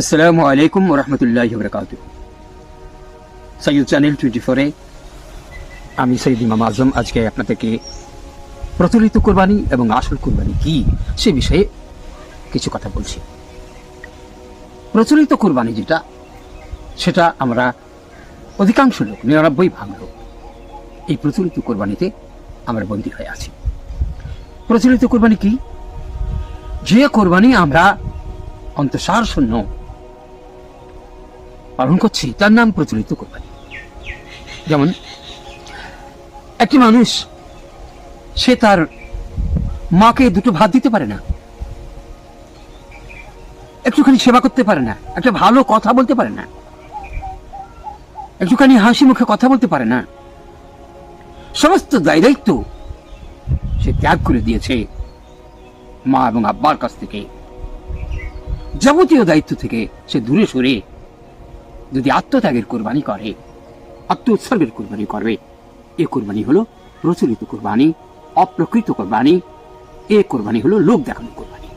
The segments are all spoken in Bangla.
আসসালামু আলাইকুম রহমতুল্লাহ বরকাত সৈয়দ চ্যানেল টোয়েন্টি ফোরে আমি সৈয়দ ইমাম আজম আজকে আপনাদেরকে প্রচলিত কোরবানি এবং আসল কোরবানি কি সে বিষয়ে কিছু কথা বলছি। প্রচলিত কোরবানি যেটা, সেটা আমরা অধিকাংশ লোক, নিরানব্বই ভাগ লোক এই প্রচলিত কোরবানিতে আমরা বন্দী হয়ে আছি। প্রচলিত কোরবানি কি? যে কোরবানি আমরা অন্তঃসার শূন্য পালন করছি, তার নাম প্রচলিত কোরবানি যেমন, একটি মানুষ, সে তার মাকে দুটো ভাত দিতে পারে না, একটুখানি সেবা করতে পারে না, একটা ভালো কথা বলতে পারে না, একটুখানি হাসি মুখে কথা বলতে পারে না, সমস্ত দায় দায়িত্ব সে ত্যাগ করে দিয়েছে মা এবং আব্বার কাছ থেকে। যাবতীয় দায়িত্ব থেকে সে দূরে সরে যদি আত্মত্যাগের কোরবানি করে আত্ম উৎসর্গের কোরবানি করবে। এ কোরবানি হলো প্রচলিত কোরবানি, অপ্রকৃত কোরবানি। এ কোরবানি হলো লোক দেখানো কোরবানি।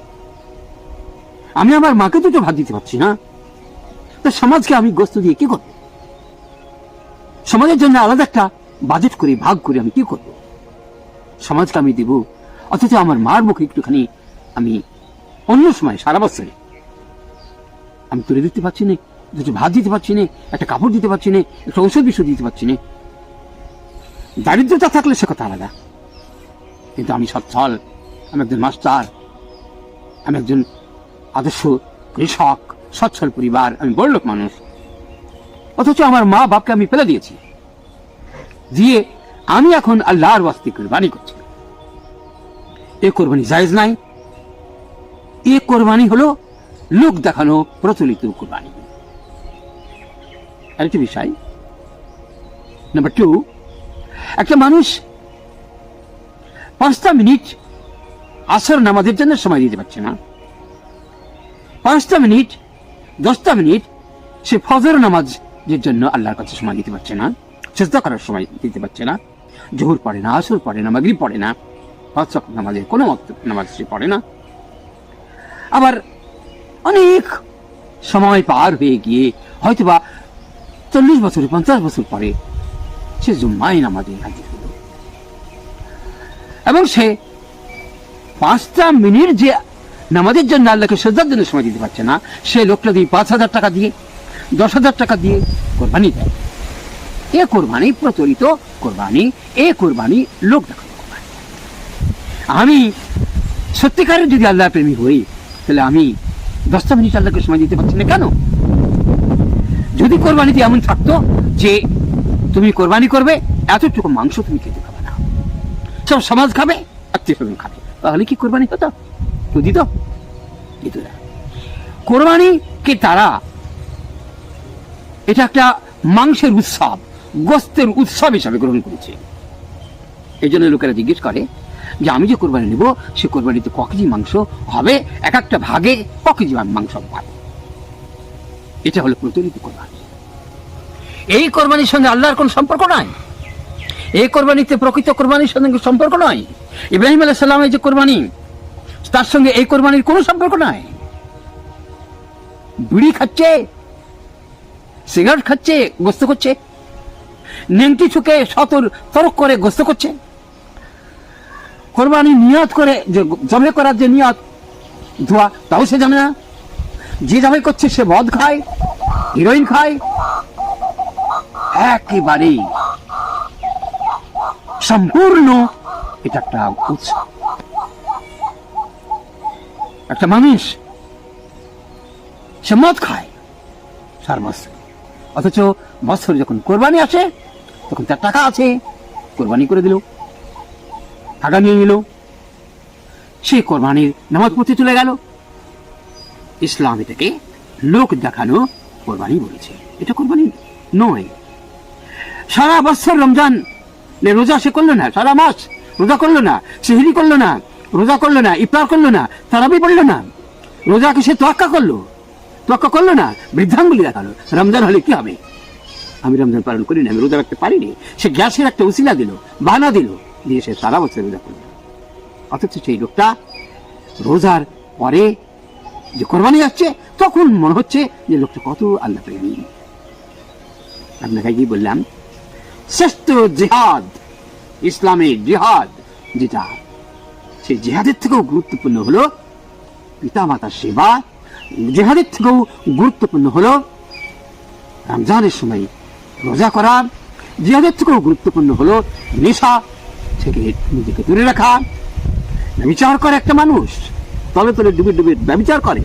আমি আমার মাকে দুটো ভাত দিতে পারছি না। তা সমাজকে আমি গোস্ত দিয়ে কি করব? সমাজের জন্য আলাদা একটা বাজেট করে, ভাগ করে আমি কি করব? সমাজকে আমি দেব, অথচ আমার মার মুখে একটুখানি আমি অন্য সময়, সারা বছরে আমি তুলে দিতে পারছি না। দুটো ভাত দিতে পারছি না, একটা কাপড় দিতে পারছি না, একটা ঔষধ বিষয় দিতে পারছি না। দারিদ্রতা থাকলে সে কথা আলাদা। কিন্তু আমি সচ্ছল আমি একজন মাস্টার, আমি একজন আদর্শ কৃষক, সচ্ছল পরিবার, আমি বড়লোক মানুষ। অথচ আমার মা বাপকে আমি ফেলে দিয়েছি। দিয়ে আমি এখন আল্লাহর ওয়াস্তে কোরবানি করছি। এ কোরবানি জায়েজ নাই। এ কোরবানি হলো লোক দেখানো প্রচলিত কোরবানি। আরেকটি বিষয়? নাম্বার টু একটা মানুষ পাঁচটা মিনিট আসর নামাজের জন্য সময় দিতে পারছে না। পাঁচটা মিনিট, দশটা মিনিট সে ফজর নামাজের জন্য আল্লাহর কাছে সময় দিতে পারছে না চেষ্টা করার সময় দিতে পারছে না, জোহর পড়ে না, আসর পড়ে না, মাগরিব পড়ে না, পাঁচ নামাজের, কোনো ওয়াক্ত নামাজ সে পড়ে না। আবার অনেক সময় পার হয়ে গিয়ে হয়তোবা চল্লিশ বছর, পঞ্চাশ বছর পরে সে জুম্মাই নামাজে হাজির হলো। এবং সে পাঁচটা মিনিট যে নামাজের জন্য আল্লাহকে শ্রদ্ধার জন্য সময় দিতে পারছে না, সে লোকটা দিয়ে পাঁচ হাজার টাকা দিয়ে, দশ হাজার টাকা দিয়ে কোরবানি দেয়। এ কোরবানি প্রচলিত কোরবানি, এ কোরবানি লোক কোরবানি। আমি সত্যিকারের যদি আল্লাহ প্রেমী হই, তাহলে আমি দশটা মিনিট আল্লাহকে সময় দিতে পারছি না কেন? যদি কোরবানিতে এমন থাকতো যে তুমি কোরবানি করবে, এতটুকু মাংস তুমি খেতে পাবে না। সব সমাজ খাবে, আত্মীয় স্বজন খাবে। তাহলে কি কোরবানি হতো? তো দিত? দিত না। কোরবানি কে তারা? এটা একটা মাংসের উৎসব, গোস্তের উৎসব হিসাবে গ্রহণ করেছে। এই জন্য লোকেরা জিজ্ঞেস করে যে, আমি যে কোরবানি নেব, সে কোরবানিতে ক কেজি মাংস হবে? এক একটা ভাগে ক কেজি মাংস পাবে এটা হলো প্রচলিত কোরবানি। এই কোরবানির সঙ্গে আল্লাহর কোন সম্পর্ক নাই? এই কোরবানিতে প্রকৃত কোরবানির সঙ্গে সম্পর্ক নয় ইব্রাহিম আলাহ সাল্লামের যে কোরবানি, তার সঙ্গে এই কোরবানির কোনো সম্পর্ক নাই? বিড়ি খাচ্ছে, সিগারেট খাচ্ছে, গোস্ত করছে, নেংটি ছুকে সতর তরক করে গোস্ত করছে। কোরবানি নিয়ত করে যে জমে করার যে নিয়ত, ধোয়া, তাও সে জানে না। যে জমে করছে সে মদ খায়, হিরোইন খায় একেবারেই সম্পূর্ণ এটা একটা উৎসব। একটা মানুষ, সে মদ খায়, সার বছর। অথচ বছর যখন কোরবানি আসে, তখন তার টাকা আছে, কোরবানি করে দিল, টাকা নিয়ে নিল। সে কোরবানির নামাজ পড়তে চলে গেল। ইসলাম এটাকে লোক দেখানো কোরবানি বলেছে। এটা কোরবানি নয় সারা বছর রমজান রোজা সে করল না, সারা মাস রোজা করল না, সেহরি করল না, রোজা করল না, ইফতার করল না, তারাবি পড়ল না। রোজাকে সে তোয়াক্কা করল তোয়াক্কা করল না, বৃদ্ধাঙ্গুলি দেখাল, রমজান হলে কি হবে? আমি রমজান পালন করি না, আমি রোজা রাখতে পারিনি। সে গ্যাসের একটা উসিলা দিল, বানা দিল, দিয়ে সে সারা বছর রোজা করল। অথচ সেই লোকটা রোজার পরে যে কোরবানি যাচ্ছে তখন মনে হচ্ছে যে লোকটা কত আল্লাহ প্রেমী। আপনাকে কি বললাম? শ্রেষ্ঠ জেহাদ ইসলামের জেহাদ, যেটা সেই জেহাদের থেকেও গুরুত্বপূর্ণ হলো পিতামাতার সেবা। জেহাদের থেকেও গুরুত্বপূর্ণ হলো রমজানের সময় রোজা করা। জিহাদের থেকেও গুরুত্বপূর্ণ হলো নেশা থেকে নিজেকে দূরে রাখা। ব্যবচার করে একটা মানুষ, তলে তলে ডুবে ডুবে ব্যবচার করে।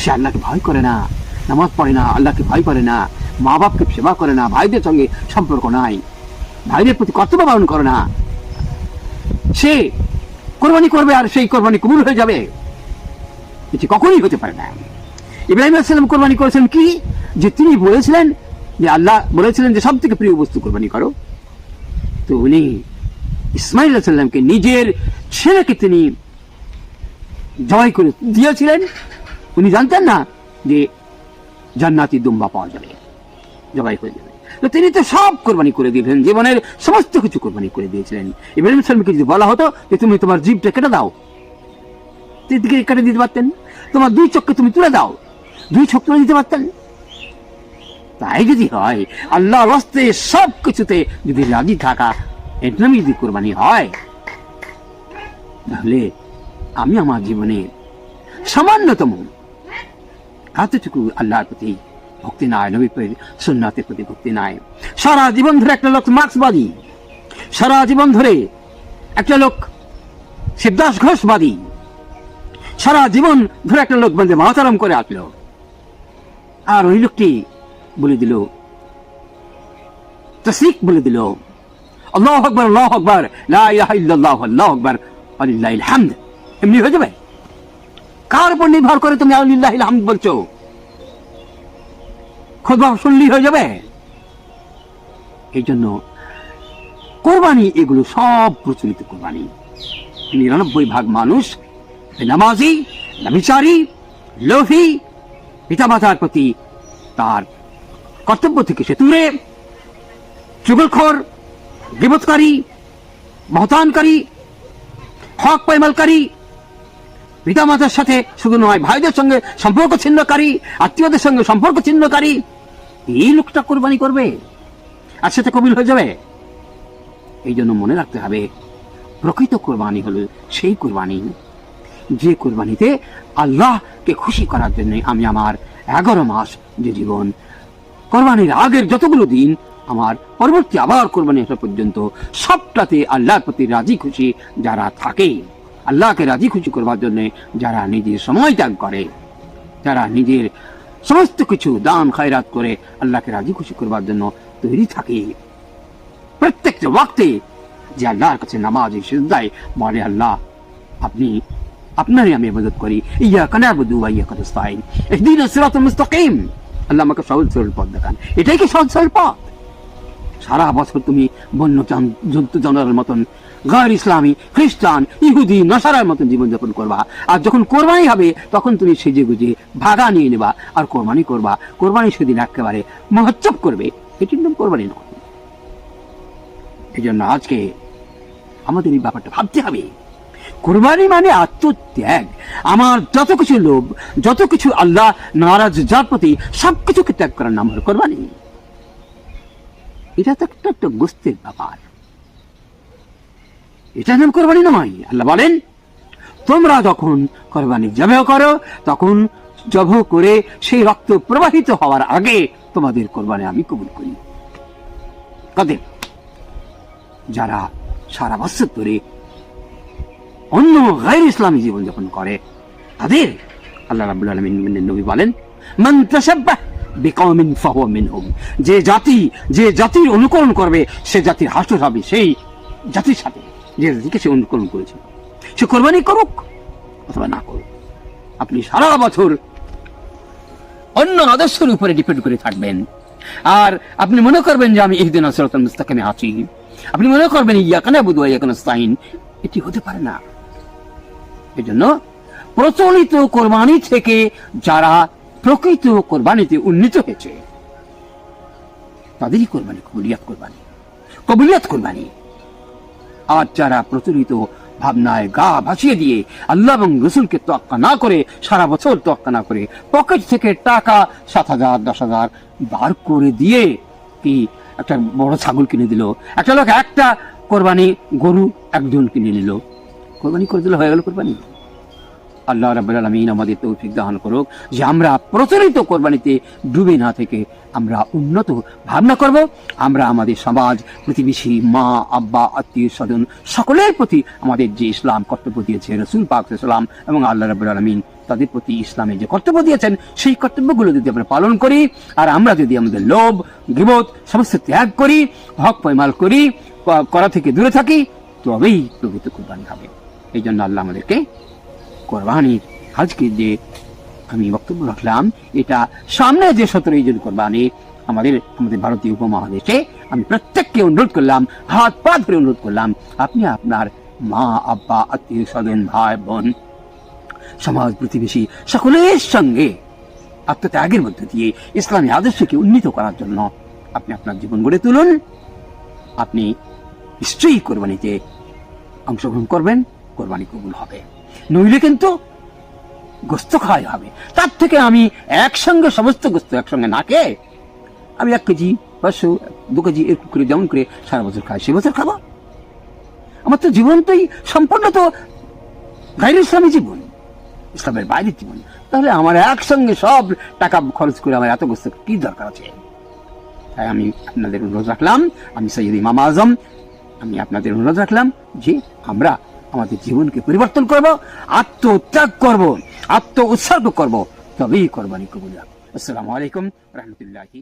সে আল্লাহকে ভয় করে না, নামাজ পড়ে না, আল্লাহকে ভয় করে না। মা বাপকে সেবা করে না, ভাইদের সঙ্গে সম্পর্ক নাই। ভাইদের প্রতি কর্তব্য পালন করে না। সে কোরবানি করবে আর সেই কোরবানি কবুল হয়ে যাবে। এটি কখনই হতে পারে না। ইব্রাহিম আসসালাম কোরবানি করেছেন কি? যে তিনি বলেছিলেন যে আল্লাহ বলেছিলেন যে সব থেকে প্রিয় বস্তু কোরবানি করো। তো উনি ইসমাইল সাল্লামকে নিজের ছেলেকে তিনি জয় করে দিয়েছিলেন। উনি জানতেন না যে জান্নাতি দুম্বা পাওয়া যাবে। জবাই হয়ে যাবে তো তিনি তো সব কোরবানি করে দিয়েছিলেন, জীবনের সমস্ত কিছু কোরবানি করে দিয়েছিলেন। ইব্রাহিম সাল্লামকে যদি বলা হতো যে তুমি তোমার জীবটা কেটে দাও দিকে কেটে দিতে পারতেন। তোমার দুই চোখকে তুমি তুলে দাও, দুই চোখ তুলে দিতে পারতেন। তাই যদি হয় আল্লাহ রস্তে সব কিছুতে যদি রাজি থাকা, এর নামে যদি কোরবানি হয়, তাহলে আমি আমার জীবনে সামান্যতম, এতটুকু আল্লাহর প্রতি ভক্তি নাই নবী সুন্নাতের প্রতি ভক্তি নাই সারা জীবন ধরে একটা লোক মার্ক্সবাদী। সারা জীবন ধরে একটা লোক শিবদাস ঘোষবাদী। সারা জীবন ধরে একটা লোক বন্ধে মাতারাম করে আসলো। আর ওই লোকটি বলে দিল, তসলিক বলে দিল, আল্লাহ আকবর আল্লাহ আকবর, লা ইলাহা ইল্লাল্লাহ, আল্লাহ আকবর, আলিল্লাহিল হামদ। এমনি হয়ে যাবে? কার উপর নির্ভর করে তুমি আলিল্লাহিল হামদ বলছো? খোদবা শুনলি হয়ে যাবে? এই জন্য কোরবানি, এগুলো সব প্রচলিত কোরবানি। নিরানব্বই ভাগ মানুষ নামাজি নামিচারি পিতামাতার প্রতি তার কর্তব্য থেকে সে দূরে বিবোধকারী মহতানকারী, হক পয়মালকারী, পিতামাতার সাথে শুধু নয়, ভাইদের সঙ্গে সম্পর্ক ছিন্নকারী, আত্মীয়দের সঙ্গে সম্পর্ক ছিন্নকারী এই লোকটা কোরবানি করবে? আর সেটা কবিল হয়ে যাবে? এই জন্য মনে রাখতে হবে, প্রকৃত কোরবানি হলো সেই কোরবানি। যে কোরবানিতে আল্লাহকে খুশি করার জন্য আমি আমার এগারো মাস যে জীবন, কোরবানির আগের যতগুলো দিন, আমার পরবর্তী আবার কোরবানি আসা পর্যন্ত সবটাতে আল্লাহর প্রতি রাজি খুশি যারা থাকে। আল্লাহকে রাজি খুশি করবার জন্য যারা নিজের সময় ত্যাগ করে, যারা নিজের সমস্ত কিছু দান, খায়রাত করে আল্লাহকে রাজি, খুশি করবার জন্য তৈরি থাকে। প্রত্যেকটা ওয়াক্তে যে আল্লাহর কাছে নামাজ সিজদায় বলে, আল্লাহ, আপনি, আপনারই আমি ইবাদত করি। ইয়া কানাবুদু ওয়া ইয়া কানাস্তাইন ইহদিনা সিরাতাল মুস্তাকিম। আল্লাহ আমাকে সহজ, সরল পথ দেখান। এটাই কি সহজ, সরল পথ? সারা বছর তুমি বন্য জন্তু জানোয়ারের মতন গার ইসলামী, খ্রিস্টান, ইহুদি, নসারার মতন জীবনযাপন করবা। আর যখন কোরবানি হবে, তখন তুমি সেজে গুজে ভাগা নিয়ে নেবা। আর কোরবানি করবা। কোরবানি সেদিন একেবারে মহোৎসব করবে। এটির নাম কোরবানি নয়। এই জন্য আজকে আমাদের এই ব্যাপারটা ভাবতে হবে। কোরবানি মানে আত্মত্যাগ। আমার যত কিছু লোভ, যত কিছু আল্লাহ নারাজ, যার প্রতি সবকিছুকে ত্যাগ করার নাম হলো কোরবানি। এটা তো একটা একটা গোস্তের ব্যাপার। এটা নাম কোরবানি নয়। আল্লাহ বলেন, তোমরা যখন কোরবানি জবে করো, তখন জব করে সেই রক্ত প্রবাহিত হওয়ার আগে তোমাদের কোরবানি আমি কবুল করি। কাদের? যারা সারা বছর ধরে অন্য গায়ের ইসলামী জীবনযাপন করে, তাদের আল্লাহ রাবুল আলমিন নবী বলেন যে জাতি, যে জাতির অনুকরণ করবে, সে জাতির হাসর হবে, সেই জাতির সাথে। জাতিকে সে অনুকরণ করেছে। সে কোরবানি করুক অথবা না করুক। আপনি সারা বছর অন্য আদর্শের উপরে ডিপেন্ড করে থাকবেন। আর আপনি মনে করবেন যে আমি ইহদিন আসরাতুল মুস্তাকিমে আছি। আপনি মনে করবেন ইয়াকানা বুধ ইয়াকানা স্তাইন এটি হতে পারে না। এজন্য প্রচলিত কোরবানি থেকে যারা প্রকৃত কোরবানিতে উন্নীত হয়েছে, তাদেরই কোরবানি, কবুলিয়াত কোরবানি। কবুলিয়াত কোরবানি। আর যারা প্রচলিত ভাবনায় গা ভাসিয়ে দিয়ে আল্লাহ এবং রসুলকে তোয়াক্কা না করে, সারা বছর তোয়াক্কা না করে পকেট থেকে টাকা সাত হাজার, দশ হাজার বার করে দিয়ে কি একটা বড় ছাগল কিনে দিল, একটা লোক একটা কোরবানি গরু একজন কিনে নিল। কোরবানি করে দিলে হয়ে গেল কোরবানি। আল্লাহ রাব্বুল আলামিন আমাদের তৌফিক দান করুক যে আমরা প্রচলিত কোরবানিতে ডুবে না থেকে আমরা উন্নত, ভাবনা করব, আমরা আমাদের সমাজ, প্রতিবেশী, মা, আব্বা, আত্মীয় স্বজন, সকলের প্রতি আমাদের যে ইসলাম কর্তব্য দিয়েছে, রসুল পাক সাল্লাম এবং আল্লাহ রাব্বুল আলামিন তাদের প্রতি ইসলামে যে কর্তব্য দিয়েছেন, সেই কর্তব্যগুলো যদি আমরা পালন করি, আর আমরা যদি আমাদের লোভ, গিবত, সমস্ত ত্যাগ করি, হক পয়মাল করি করা থেকে দূরে থাকি, তবেই প্রকৃত কোরবানি হবে। এই জন্য আল্লাহ আমাদেরকে কোরবানির আজকে যে আমি বক্তব্য রাখলাম। এটা সামনে যে সতেরো ঈদ কোরবানি, আমাদের আমাদের ভারতীয় উপমহাদেশে আমি প্রত্যেককে অনুরোধ করলাম, হাত পা ধরে অনুরোধ করলাম, আপনি আপনার মা, আব্বা, আত্মীয় স্বজন, ভাই, বোন, সমাজ প্রতিবেশী সকলের সঙ্গে আত্মত্যাগের মধ্য দিয়ে ইসলামী আদর্শকে উন্নীত করার জন্য আপনি আপনার জীবন গড়ে তুলুন। আপনি নিশ্চয়ই কোরবানিতে অংশগ্রহণ করবেন, কোরবানি কবুল হবে। নইলে কিন্তু গোস্ত খাওয়াই হবে। তার থেকে আমি একসঙ্গে সমস্ত গোস্ত একসঙ্গে না খেয়ে আমি এক কেজি পাঁচশো, দু কেজি এরকম করে, যেমন করে সারা বছর খাই, সে বছর খাব। আমার তো জীবন তোই সম্পূর্ণ তো গাইর ইসলামী জীবন, ইসলামের বাইরের জীবন। তাহলে আমার একসঙ্গে সব টাকা খরচ করে আমার এত গোস্ত কি দরকার আছে? তাই আমি আপনাদের অনুরোধ রাখলাম, আমি সৈয়দ ইমাম আজম, আমি আপনাদের অনুরোধ রাখলাম যে আমরা আমাদের জীবনকে পরিবর্তন করব, আত্মত্যাগ করব। আত্ম উৎসর্গ করব তবেই কোরবানি কবুল। আসসালামু আলাইকুম রহমতুল্লাহি